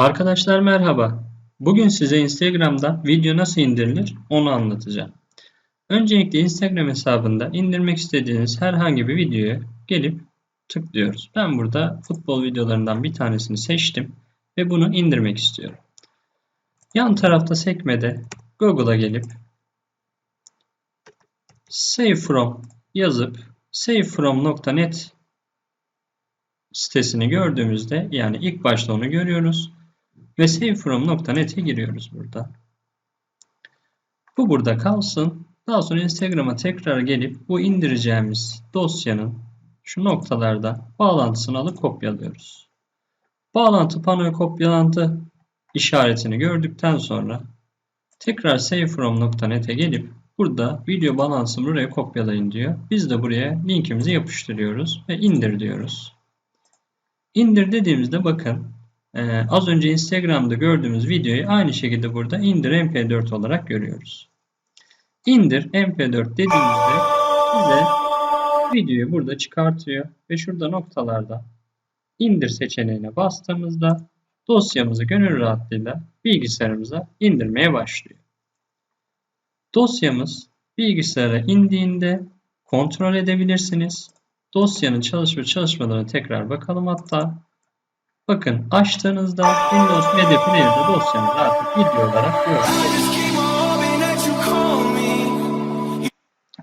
Arkadaşlar merhaba. Bugün size Instagram'da video nasıl indirilir onu anlatacağım. Öncelikle Instagram hesabında indirmek istediğiniz herhangi bir videoya gelip tıklıyoruz. Ben burada futbol videolarından bir tanesini seçtim ve bunu indirmek istiyorum. Yan tarafta sekmede Google'a gelip save from yazıp savefrom.net sitesini gördüğümüzde yani ilk başta onu görüyoruz ve savefrom.net'e giriyoruz burada. Bu burada kalsın. Daha sonra Instagram'a tekrar gelip bu indireceğimiz dosyanın şu noktalarda bağlantısını alıp kopyalıyoruz. Bağlantı panoya kopyalantı işaretini gördükten sonra tekrar savefrom.net'e gelip burada video balansını buraya kopyalayın diyor. Biz de buraya linkimizi yapıştırıyoruz ve indir diyoruz. İndir dediğimizde bakın ee, az önce Instagram'da gördüğümüz videoyu aynı şekilde burada indir mp4 olarak görüyoruz. İndir mp4 dediğimizde bize videoyu burada çıkartıyor ve şurada noktalarda indir seçeneğine bastığımızda dosyamızı gönül rahatlığıyla bilgisayarımıza indirmeye başlıyor. Dosyamız bilgisayara indiğinde kontrol edebilirsiniz. Dosyanın çalışıp çalışmadığını tekrar bakalım hatta. Bakın açtığınızda Windows Media Player'da dosyanız artık video olarak görüyorsunuz.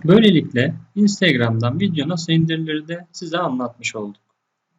Böylelikle Instagram'dan video nasıl indirilir de size anlatmış oldum.